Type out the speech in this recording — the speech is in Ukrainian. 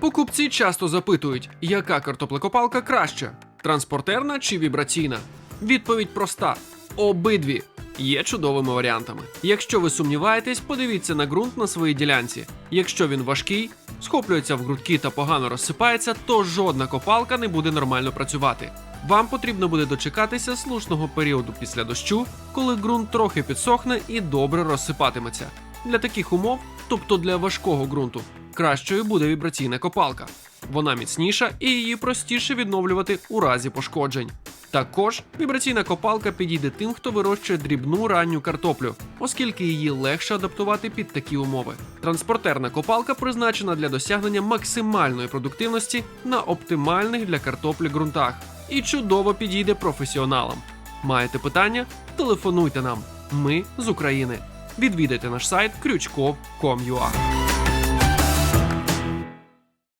Покупці часто запитують, яка картоплекопалка краще: транспортерна чи вібраційна? Відповідь проста: обидві є чудовими варіантами. Якщо ви сумніваєтесь, подивіться на ґрунт на своїй ділянці. Якщо він важкий, схоплюється в грудки та погано розсипається, то жодна копалка не буде нормально працювати. Вам потрібно буде дочекатися слушного періоду після дощу, коли ґрунт трохи підсохне і добре розсипатиметься. Для таких умов, тобто для важкого ґрунту, кращою буде вібраційна копалка. Вона міцніша і її простіше відновлювати у разі пошкоджень. Також вібраційна копалка підійде тим, хто вирощує дрібну ранню картоплю, оскільки її легше адаптувати під такі умови. Транспортерна копалка призначена для досягнення максимальної продуктивності на оптимальних для картоплі ґрунтах і чудово підійде професіоналам. Маєте питання? Телефонуйте нам. Ми з України. Відвідайте наш сайт крючков.com.ua